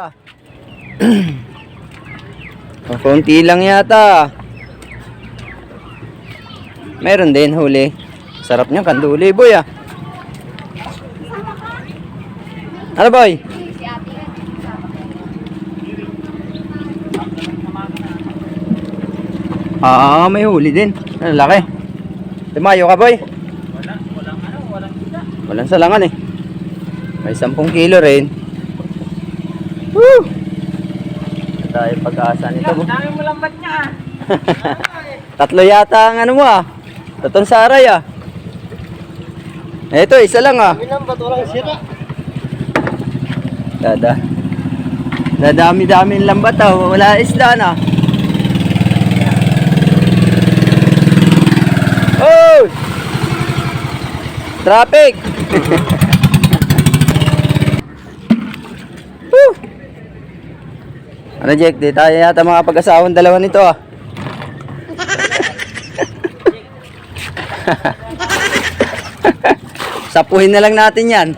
Oh, konti lang yata. Meron din huli. Sarap niya kanduli boy ah. Ano boy? Ah, may huli din. Ano laki? Tumayo ka boy? Wala, walang ano, walang kita. Walang salangan eh. May 10 kilo rin. Woo! Tayo pag-asa nito bo. Dami mo lambat niya ah. Tatlo yata ang ano mo ah. Tatong saray ah. Ito, isa lang ah. lambat, walang sira. Dada. Dadami-dami lambat ah. Wala isda na. Oh! Traffic! Woo! Ano Jack, di tayo yata mga pag-asawang dalawa nito ah. Sapuhin na lang natin yan.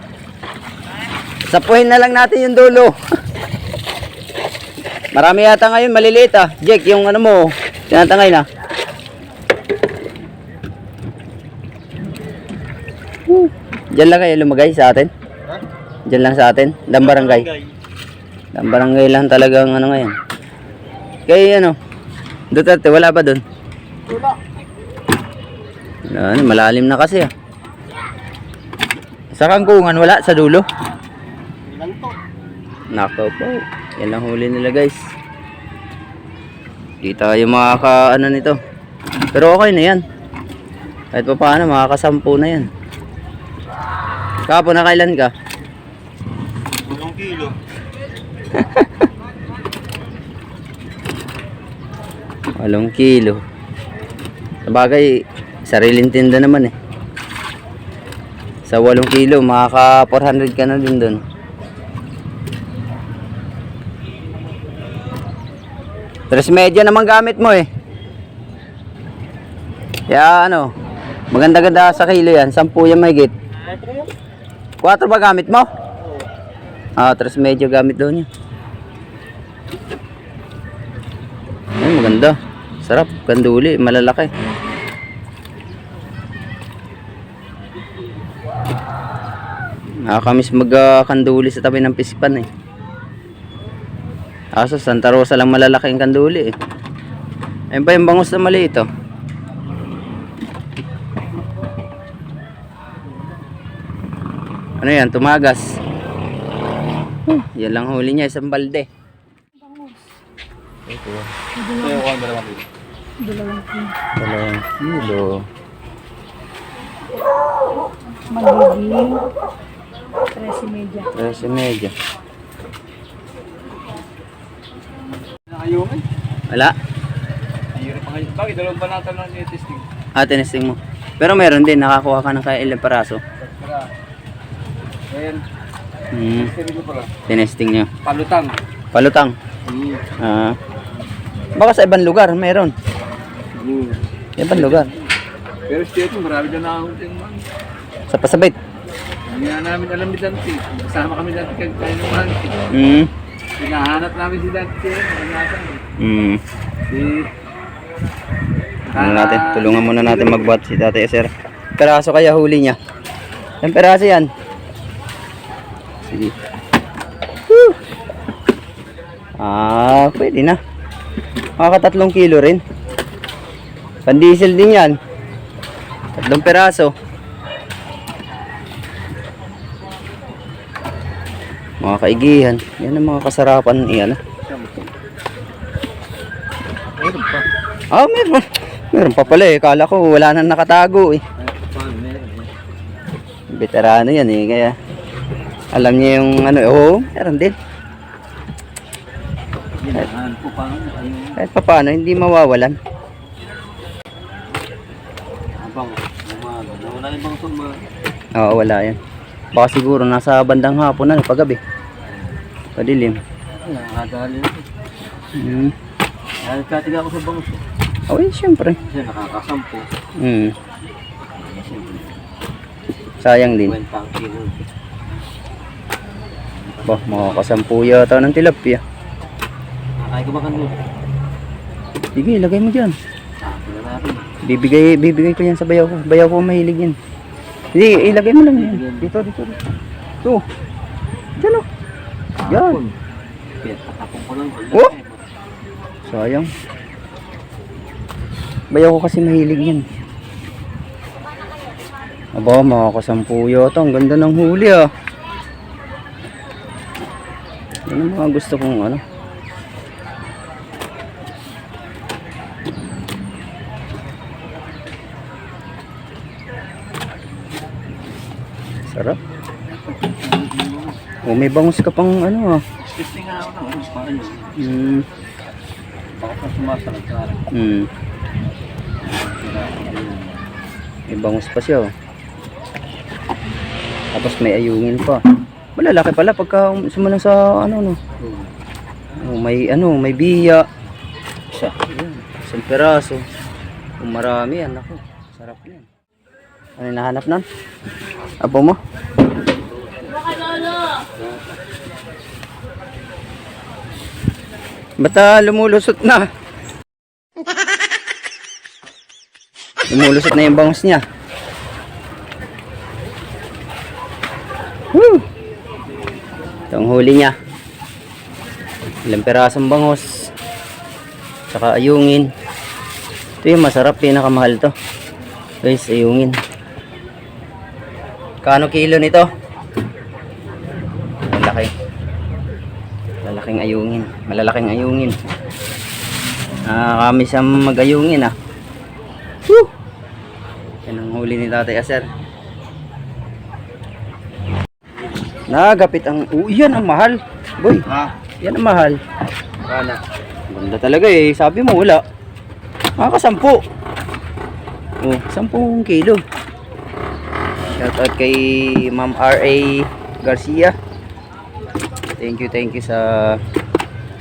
Sapuhin na lang natin yung dulo. Marami yata ngayon maliliit ah. Jake, yung ano mo, tinatangay na. Diyan lang kayo lumagay sa atin. Diyan lang sa atin. Dambarangay. Dambarangay lang talagang ano ngayon. Kaya ano, Duterte, wala ba doon? Wala. Wala, ano, malalim na kasi ah. Sa kangkungan, wala sa dulo. Ilan to? Nako po. Yan lang huli nila guys. Di tayo makaka ano nito. Pero okay na yan. Kahit pa paano makakasampu na yan. Kapo na kailan ka? Walong kilo. Sabagay, sariling tinda naman eh. Sa walong kilo, makaka 400 ka na din doon. Tres medya naman gamit mo eh. Kaya ano, maganda-ganda sa kilo yan. Sampu yan may git. Ito yun? 4 ba gamit mo? Ah, tres medyo gamit doon yan. Ay, maganda. Sarap. Kanduli. Malalaki. Nakakamiss mag-kanduli sa tabi ng pispan eh. Aso, Santa Rosa lang malalaki ang kanduli eh. Ayun pa yung bangus na maliit oh. Ano yan? Tumagas. Huh, yan lang huli niya. Isang balde. Ito. Ito yung dalawang kilo. Dalawang kilo. magiging 13 media. Tres medya. Ayaw nga. Wala. Pa ngayon. Bakit? Dalawang banata lang yung testing. Ah, tinesting mo. Pero meron din. Nakakuha ka ng kaya ilang paraso. Ayan. Hmm. Testing ko pala. Tinesting nyo. Palutang. Palutang. Hmm. Ah. Baka sa ibang lugar meron. Hmm. Ibang lugar. Pero state marami na nakahuli yung man. Sa pasabit. Hindi na namin alam ni Dante. Kasama kami dati kaya tayo ng Dante. Hmm. Hinahanap namin si Dante. Hmm. Si... Ano natin? Tulungan muna natin magbuhat si Tatay Sir. Peraso kaya huli niya. Ilang peraso yan? Sige. Woo! Ah, pwede na. Makakatatlong kilo rin. Pandiesel din yan. Tatlong peraso. Mga kaigihan. Yan ang mga kasarapan iyan. Meron pa. Ah, meron. Meron pa pala eh. Kala ko wala nang nakatago eh. Veterano yan eh. Kaya alam niya yung ano. Oo, meron din. Ginahan ko pa. Ayun. Kahit pa paano, hindi mawawalan. Abang. Nawala yung bang suma. Oo, wala yan. Baka siguro nasa bandang hapon na, paggabi. Padilim. Wala. Nakadali. Hmm. Dahil katiga ako sa bangus. eh. Oh, eh, syempre. Kasi nakakasampo. Hmm. Sayang din. Bah, makakasampu yata ng tilapia. Ay, kumakan mo. Sige, lagay mo dyan. Natin. Bibigay, bibigay ko yan sa bayaw ko. Bayaw ko mahilig yan. Sige, ilagay mo lang yan. Dito, dito, dito. Ito. Diyan o. Yan. Patapon ko lang. Oh! Sayang. Bayaw ko kasi mahilig yan. Aba, makakasampu yata. Ang ganda ng huli ah. Yan ang mga gusto kong ano. Sarap. Oh, may bangus ka pang ano ah. Testing ako parang yun. Hmm. Baka pa sumasalag ka rin. Hmm. May bangus pa siya oh. Tapos may ayungin pa. Malalaki pala pagka sumanang sa ano no. Oh, may ano, may biya. Isa. Isang peraso. Kung marami yan, ako. Sarap yan. Ano yung nahanap nun? Apo mo? Ba't ah, lumulusot na? Lumulusot na yung bangus niya. Woo! Ito huli niya. Ilang perasong bangus. Saka ayungin. Ito yung masarap, pinakamahal to. Guys, ayungin. Kano kilo nito? Malaki. Lalaking ayungin. Malalaking ayungin. Nakakami siyang mag-ayungin ah. Woo! Yan ang huli ni Tatay Aser. Nagapit ang... Oh, yan ang mahal. Boy, Ha? yan ang mahal. Kala. Ganda talaga eh. Sabi mo wala. Makakasampu. Oh, 10 kilo. Shoutout kay Ma'am R.A. Garcia. Thank you, thank you sa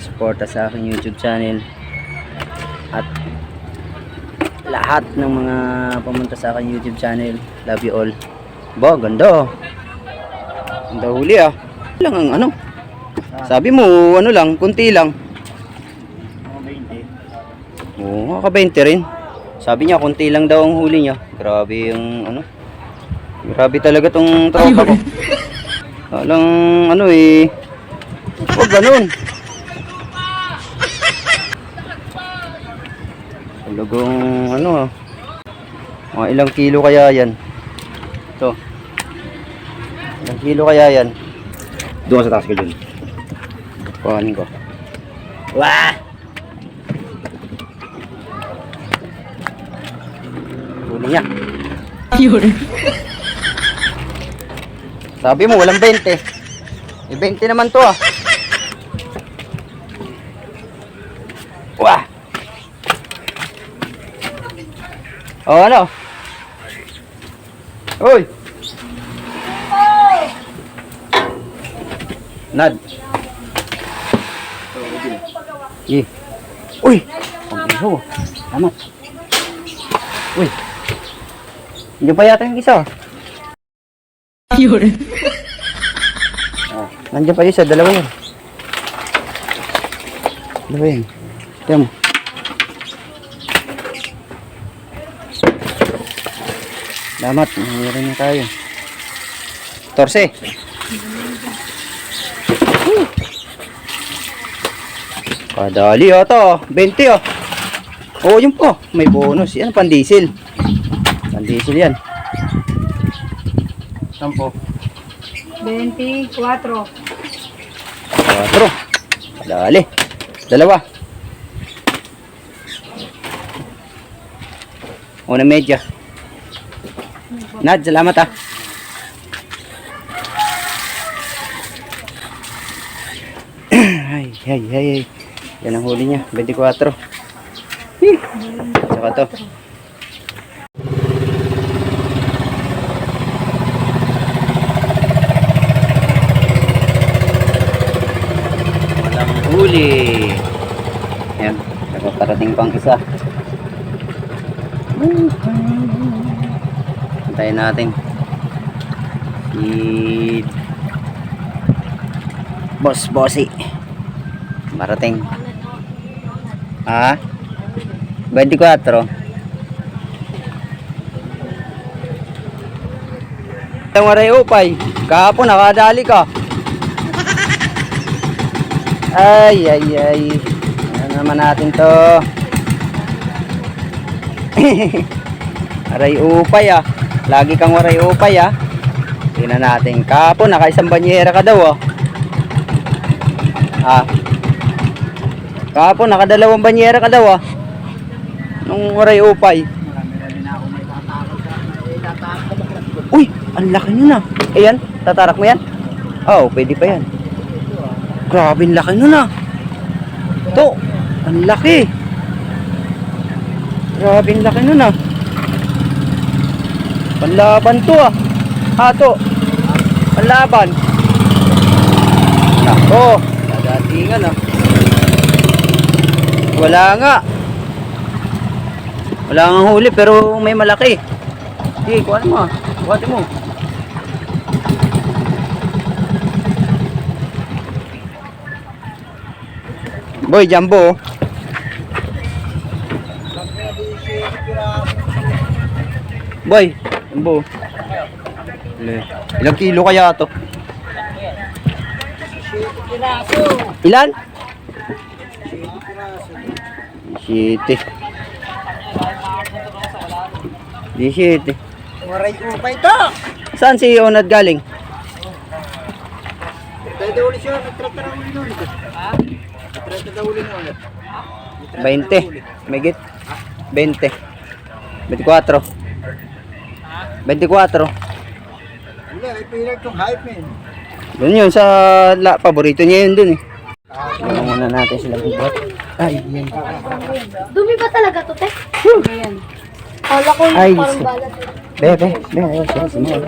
suporta sa aking YouTube channel. At lahat ng mga pumunta sa aking YouTube channel. Love you all. Ba, ganda. oh. Ganda huli ah. Lang ang ano. Sabi mo, ano lang, kunti lang. Mga 20. Oo, kaka 20 rin. Sabi niya, konti lang daw ang huli niya. Grabe yung ano. Grabe talaga tong tropa ko. Walang ano eh. Huwag ganun. Talagang ano ah. Mga ilang kilo kaya yan. Ito. Ilang kilo kaya yan. Doon sa taas ka dyan. Kuhanin ko. Wah! Huli niya. Sabi mo, walang 20. Eh, 20 naman to ah. Wah! Oh, ano? Uy! Nad. Eh. Uy! Ang iho. Tama. Uy. Hindi pa yata yung isa. Yun. Oh, nandiyan pa isa, dalawa yan. Dalawa yan. Tignan mo. Salamat, nangyari na tayo. Torse. Kadali ata, 20 ah. Oo, yun po. May bonus. Yan, pan-diesel. Pan-diesel yan. Sampo. 24. Quatro. Dali. Dalawa. Una medya. Nad, salamat ah. ay, ay, ay, ay. Yan ang huli niya. 24. Hih. Saka to. Walang huli. Yan. Nakaparating pang isa. Antayin natin. Si Boss, bossy. Marating. Ha? 24. Ang waray upay. Kahapon nakadali ka. Ay, ay, ay. Naman natin to? waray upay ah. Lagi kang waray upay ah. Tingnan natin. Kahapon nakaisang banyera ka daw ah. Ah. Kahapon nakadalawang banyera ka daw ah. Nung waray upay. Uy, ang laki nun ah. Ayan, tatarak mo yan? Oh, pwede pa yan. Grabe, ang laki nun ah. To, ang laki. Grabe, ang laki nun ah. Panlaban to ah. Hato. Panlaban. Nako, dadatingan ah. Wala nga. Wala nga huli pero may malaki. Sige, kuha mo. ah. Kuha mo. Boy, jumbo. Boy, jumbo. Le. Ilang kilo kaya to? Ilan? Siyete. Di siyete. Waray upay to! Saan si Onad galing? Daw ulit siya, nagtrata na ulit ulit. Ha? Nagtrata daw ulit ulit. 20. Megit. 20. 24. 24. Wala, ay pilar tong hype man. Doon yun sa la, paborito niya yun dun eh. Ano muna natin sila bubat. Ay, yan. Dumi ba talaga to, te? Ayan. Kala ko Ay, parang balat. Be, be, be, be, be, sumama.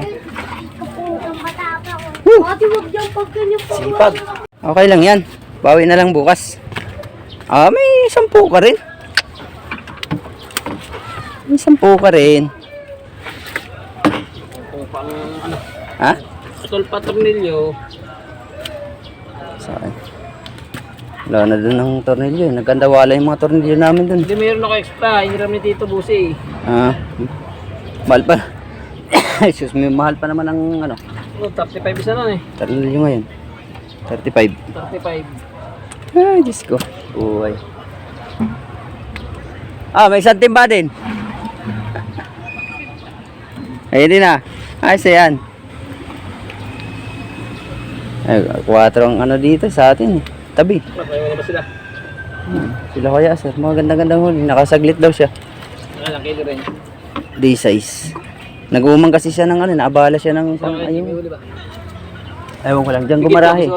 Ate, wag dyan pag ganyan pa. Sipag. Okay lang yan. Bawi na lang bukas. Ah, may sampu ka rin. May sampu ka rin. Pang ano, Ha? atol patronilyo. Saan? Wala na dun ng tornilyo. eh. Nagkandawala yung mga tornilyo namin dun. Hindi mayroon ako extra, hiram ni Tito Busi. Ah, mahal pa. Excuse me, mahal pa naman ang ano, Oh, 35 isa nun eh. tornilyo ngayon. 35. 35. Ay, Diyos ko. Buhay. Ah, may isang timba din. Ayun din ah. Ayos yan. Ay, 4 ang ano dito sa atin eh. Tabi. Nakaya na ba sila? Hmm. Sila kaya sir, mga ganda-gandang huli. Nakasaglit daw siya. Nakalang kilo rin. Day size. Nag-uumang kasi siya ng ano, naabala siya ng? May ayun. Ewan ko lang, dyan gumarahe.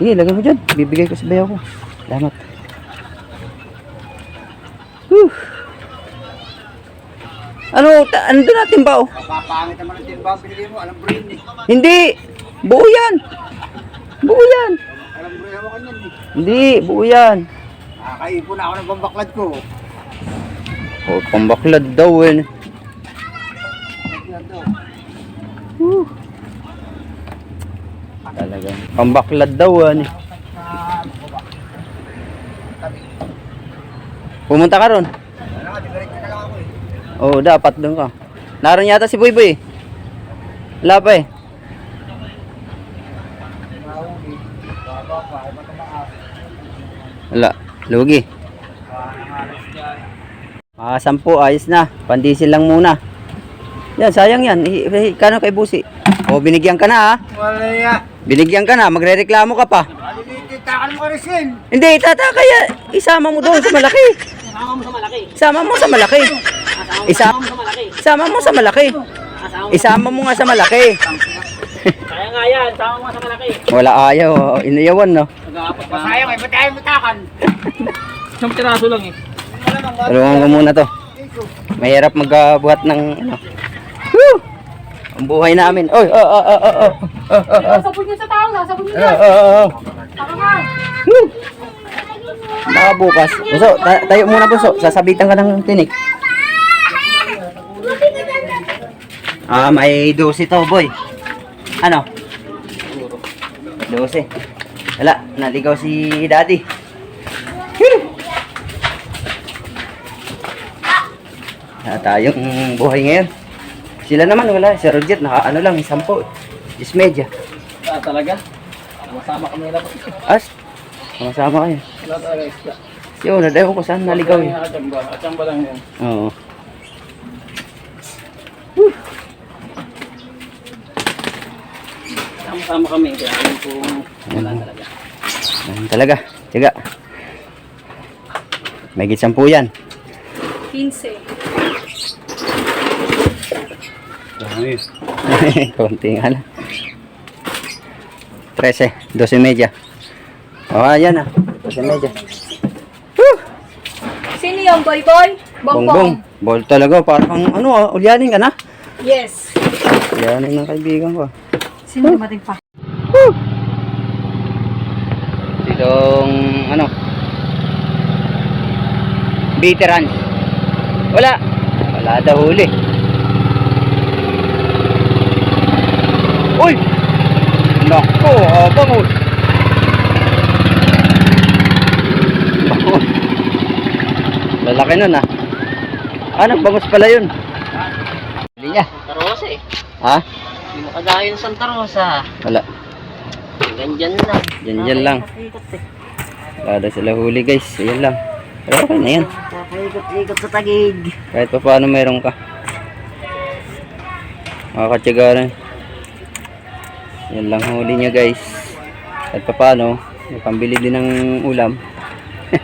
Sige, lagay mo dyan. Bibigay ko sa bayaw ko. Salamat. Whew. Ano, ta- ano natin ba? Papangit naman ang tinbang binigay mo, alam brain eh. Hindi! Buo yan! Buo yan! Alam brain ako kanyan eh. Hindi, buo yan. Nakakaipon ako ng pambaklad ko. Oh, pambaklad daw eh. Yan. Whew. Talaga. Pambaklad daw eh. Pumunta ka ron? Ako. Oo, dapat doon ka. Naroon yata si Boy Boy. Wala pa eh. Mahuli. Baba pa, ay matamaas. Wala. Lugi. Ah, sampu. Ayos na. Pandisil lang muna. Yan, sayang yan. Kano kay Busi? O, binigyan ka na ha. Wala ya. Binigyan ka na. Magre-reklamo ka pa. Alilititakan mo ka rin sin. Hindi, tata, kaya isama mo doon sa malaki. Kasama mo sa malaki. Isama mo sa malaki. Isa Kasama mo sa malaki. isama mo sa malaki. Isama mo nga sa malaki. Kaya nga yan, sama mo sa malaki. Wala ayaw. oh. Inayawan, no? Nag-aapat ka. Masayang eh, ba't tayo mutakan? Isang piraso lang eh. Wala nang wala. Tulungan ko muna to. Mahirap magbuhat ng ano. Woo! Ang buhay namin. Oy, oh, oh, oh, oh, oh. Oh, oh, oh. Sabon niyo sa tao na, sabon niyo Oh, na. oh, oh, oh. Tama nga. Woo! Baka bukas. Buso, tayo muna buso. Sasabitan ka ng tinik. Ah, may 12 to, boy. Ano? 12. Wala, naligaw si daddy. Na tayong buhay ngayon. Sila naman wala, si Roger naka ano lang, sampo. Is media. Ah, talaga? Masama kami na po. As, sama kayo. Wala talaga isda. Yo, nadayo ko saan naligaw. Nakachamba. Achamba lang yun. Oo. Sama-sama kami. Kaya alam kung wala talaga. Yan talaga. Tiga. May sampu yan. 15. Konti nga lang. 13, 12 media. Oh, ayan ah. 12 media. Sino yung boy boy? Bongbong. Ball talaga. Parang ano ah, ulyanin ka na. Yes. Ulyanin ng kaibigan ko. Sino dumating pa? Itong ano. Veterans. Wala. Wala daw huli. Uy! Nako, abang oh. Bangus. Lalaki nun ah. Ah, nagbangus pala yun. Hindi niya. Rosa eh. Ha? Ng Santa Rosa. Wala. Ganyan lang. Yan yan lang. Ikot eh. Sila huli guys. Ayan lang. Pero okay na yan. Kakaikot-ikot sa tagig. Kahit pa paano meron ka. Makakatyaga rin. Yan lang huli niya guys. Kahit pa paano, may pambili din ng ulam.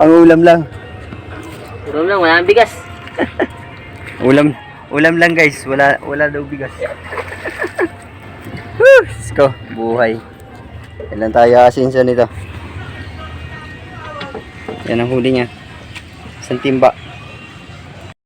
Pang ulam lang. Puro lang, wala bigas. Ulam, ulam lang guys. Wala, wala daw bigas. Woo! Let's go. Buhay. Ilan tayo asinso nito. Yan ang huli niya. Isang timba.